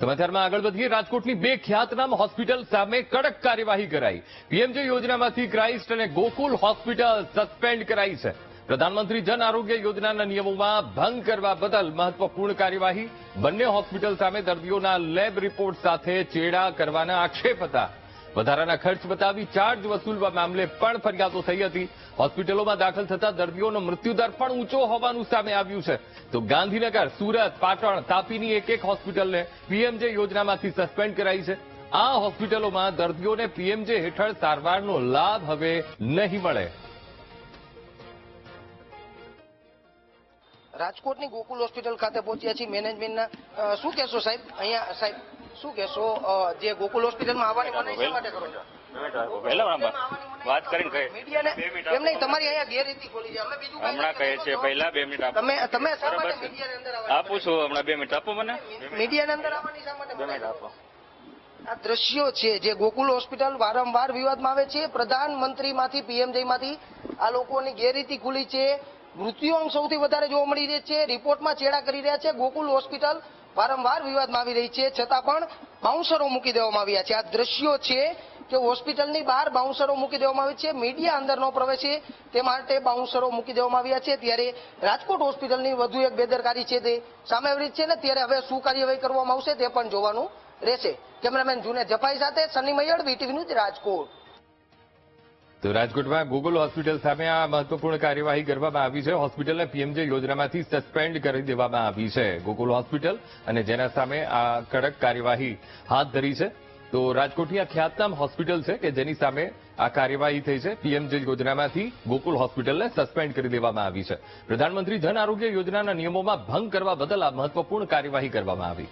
સમાચારમાં આગળ વધીએ. રાજકોટની બે ખ્યાતનામ હોસ્પિટલ સામે કડક કાર્યવાહી કરાઈ. પીએમજે યોજનામાંથી ક્રાઇસ્ટ અને ગોકુલ હોસ્પિટલ સસ્પેન્ડ કરાઈ છે. પ્રધાનમંત્રી જન આરોગ્ય યોજનાના નિયમોમાં ભંગ કરવા બદલ મહત્વપૂર્ણ કાર્યવાહી. બંને હોસ્પિટલ સામે દર્દીઓના લેબ રિપોર્ટ સાથે ચેડા કરવાના આક્ષેપ હતા. વધારાના ખર્ચ બતાવી ચાર્જ વસૂલવા મામલે પણ ફરિયાદો થઈ હતી. હોસ્પિટલોમાં દાખલ થતા દર્દીઓનો મૃત્યુદર પણ ઊંચો હોવાનું સામે આવ્યું છે. તો ગાંધીનગર, સુરત, પાટણ, તાપીની એક એક હોસ્પિટલને પીએમજે યોજનામાંથી સસ્પેન્ડ કરાઈ છે. આ હોસ્પિટલોમાં દર્દીઓને પીએમજે હેઠળ સારવારનો લાભ હવે નહીં મળે. રાજકોટની ગોકુલ હોસ્પિટલ ખાતે પહોંચ્યા છીએ મેનેજમેન્ટના. શું કહેશો સાહેબ? અહીંયા સાહેબ શું કહેશો? જે ગોકુલ હોસ્પિટલમાં આવવાની મનાઈ શા માટે કરો છો? વાત કરીને કહે. મીડિયાને બે મિનિટ એમ નહીં તમારી અહીંયા ગેરરીતિ ખોલી છે. અમે બીજું હમણાં કહે છે પહેલા બે મિનિટ તમે તમે શા માટે મીડિયાની અંદર આપું છું? હમણાં બે મિનિટ આપો મને. મીડિયાની અંદર આવવાની શા માટે બે મિનિટ આપો. આ દ્રશ્યો છે જે ગોકુલ હોસ્પિટલ વારંવાર વિવાદમાં આવે છે. પ્રધાનમંત્રીમાંથી પીએમજેમાંથી આ લોકોની ગેરરીતિ ખુલી છે. મૃત્યુઆંક સૌથી વધારે જોવા મળી રહી છે. રિપોર્ટમાં ચેડા કરી રહ્યા છે. ગોકુલ હોસ્પિટલ વારંવાર વિવાદમાં આવી રહી છે. છતાં પણ બાઉન્સરો મૂકી દેવામાં આવ્યા છે. આ દ્રશ્યો છે કે હોસ્પિટલની બહાર બાઉન્સરો મૂકી દેવામાં આવી છે. મીડિયા અંદર ન પ્રવેશે તે માટે બાઉન્સરો મૂકી દેવામાં આવ્યા છે. ત્યારે રાજકોટ હોસ્પિટલની વધુ એક બેદરકારી છે તે સામે આવી છે ને ત્યારે હવે શું કાર્યવાહી કરવામાં આવશે તે પણ જોવાનું રહેશે. કેમેરામેન જુને જફાઈ સાથે સની મૈયડ બીટીવી ન્યૂઝ રાજકોટ. તો રાજકોટમાં ગોગલ હોસ્પિટલ સામે આ મહત્વપૂર્ણ કાર્યવાહી કરવામાં આવી છે. હોસ્પિટલને પીએમજે યોજનામાંથી સસ્પેન્ડ કરી દેવામાં આવી છે ગોકુલ હોસ્પિટલ અને જેના સામે આ કડક કાર્યવાહી હાથ ધરી છે. તો રાજકોટની આ ખ્યાતનામ હોસ્પિટલ છે કે જેની સામે આ કાર્યવાહી થઈ છે. પીએમજે યોજનામાંથી ગોકુલ હોસ્પિટલને સસ્પેન્ડ કરી દેવામાં આવી છે. પ્રધાનમંત્રી જન આરોગ્ય યોજનાના નિયમોમાં ભંગ કરવા બદલ આ મહત્વપૂર્ણ કાર્યવાહી કરવામાં આવી.